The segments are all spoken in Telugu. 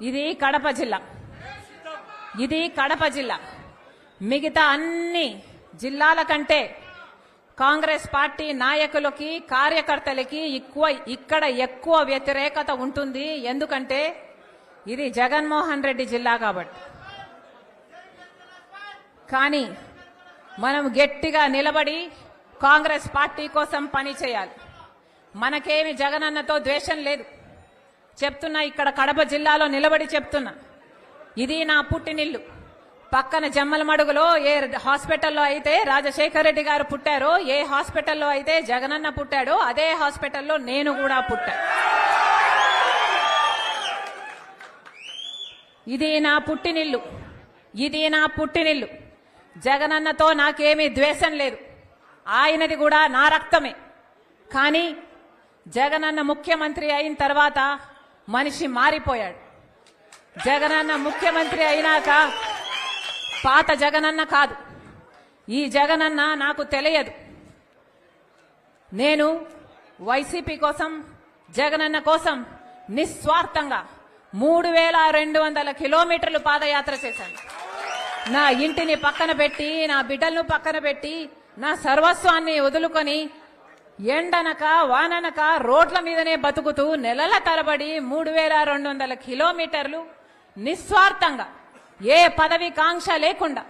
ఇది కడప జిల్లా. ఇది కడప జిల్లా. మిగతా అన్ని జిల్లాల కంటే కాంగ్రెస్ పార్టీ నాయకులకి కార్యకర్తలకి ఎక్కువ ఇక్కడ ఎక్కువ వ్యతిరేకత ఉంటుంది. ఎందుకంటే ఇది జగన్మోహన్ రెడ్డి జిల్లా కాబట్టి. కానీ మనం గట్టిగా నిలబడి కాంగ్రెస్ పార్టీ కోసం పని చేయాలి. మనకేమి జగనన్నతో ద్వేషం లేదు. చెప్తున్నా ఇక్కడ కడప జిల్లాలో నిలబడి చెప్తున్నా. ఇది నా పుట్టినిల్లు. పక్కన జమ్మలమడుగులో ఏ హాస్పిటల్లో అయితే రాజశేఖర రెడ్డి గారు పుట్టారో ఏ హాస్పిటల్లో అయితే జగనన్న పుట్టాడో అదే హాస్పిటల్లో నేను కూడా పుట్టా. ఇది నా పుట్టినిల్లు. ఇది నా పుట్టినిల్లు. జగనన్నతో నాకేమీ ద్వేషం లేదు. ఆయనది కూడా నా రక్తమే. కానీ జగనన్న ముఖ్యమంత్రి అయిన తర్వాత మనిషి మారిపోయాడు. జగనన్న ముఖ్యమంత్రి అయినాక పాత జగనన్న కాదు. ఈ జగనన్న నాకు తెలియదు. నేను వైసీపీ కోసం జగనన్న కోసం నిస్వార్థంగా మూడు వేల రెండు వందల కిలోమీటర్లు పాదయాత్ర చేశాను. నా ఇంటిని పక్కన పెట్టి నా బిడ్డలను పక్కన పెట్టి నా సర్వస్వాన్ని వదులుకొని ఎండనక వాననక రోడ్ల మీదనే బతుకుతూ నెలల తరబడి మూడు వేల రెండు వందల కిలోమీటర్లు నిస్వార్థంగా ఏ పదవి కాంక్ష లేకుండా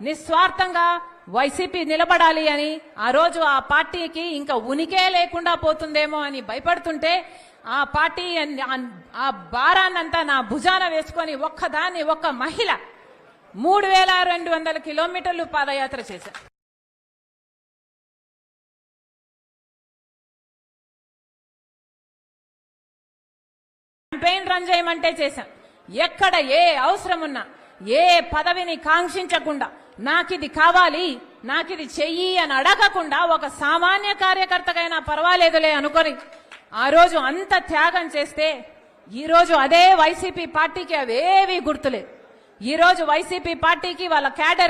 నిస్వార్థంగా వైసీపీ నిలబడాలి అని ఆ రోజు ఆ పార్టీకి ఇంకా ఉనికే లేకుండా పోతుందేమో అని భయపడుతుంటే ఆ పార్టీ అన్- ఆ భారాన్నంతా నా భుజాన వేసుకొని ఒక్కదాన్ని ఒక్క మహిళ మూడు వేల రెండు వందల కిలోమీటర్లు పాదయాత్ర చేశారు క్యాంపెయిన్ రన్ చేయమంటే చేశాం. ఎక్కడ ఏ అవసరం ఉన్నా ఏ పదవిని కాంక్షించకుండా నాకిది కావాలి నాకిది చెయ్యి అని అడగకుండా ఒక సామాన్య కార్యకర్తకైనా పర్వాలేదులే అనుకొని ఆ రోజు అంత త్యాగం చేస్తే ఈ రోజు అదే వైసీపీ పార్టీకి అవేవి గుర్తులేదు ఈ రోజు వైసీపీ పార్టీకి వాళ్ళ క్యాడర్